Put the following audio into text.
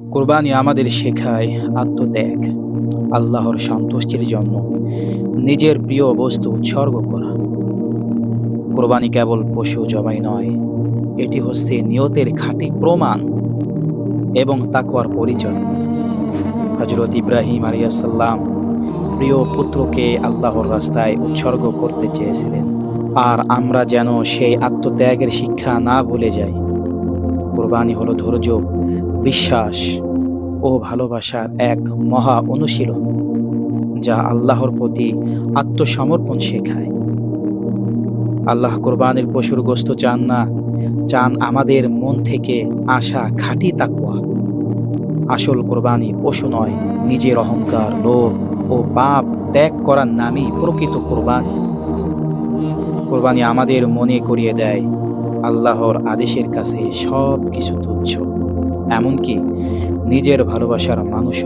কোরবানি আমাদের শেখায় আত্মত্যাগ, আল্লাহর সন্তুষ্টির জন্য নিজের প্রিয় বস্তু উৎসর্গ করা। কোরবানি কেবল পশু জবাই নয়, এটি হচ্ছে নিয়তের খাঁটি প্রমাণ এবং তাকওয়ার পরিচয়। হজরত ইব্রাহিম আলিয়াসাল্লাম প্রিয় পুত্রকে আল্লাহর রাস্তায় উৎসর্গ করতে চেয়েছিলেন। আর আমরা যেন সেই আত্মত্যাগের শিক্ষা না ভুলে যাই। কোরবানি হলো ধৈর্য বিশ্বাস ও ভালোবাসার এক মহা অনুশীলন, যা আল্লাহর প্রতি আত্মসমর্পণ শেখায়। আল্লাহ কোরবানির পশুর গোস্ত চান না, চান আমাদের মন থেকে আসা খাঁটি তাকুয়া আসল কোরবানি পশু নয়, নিজের অহংকার, লোভ ও পাপ ত্যাগ করার নামই প্রকৃত কোরবানি। কোরবানি আমাদের মনে করিয়ে দেয়, আল্লাহর আদেশের কাছে সব কিছু তুচ্ছ। এমনকি নিজের ভালোবাসার মানুষও।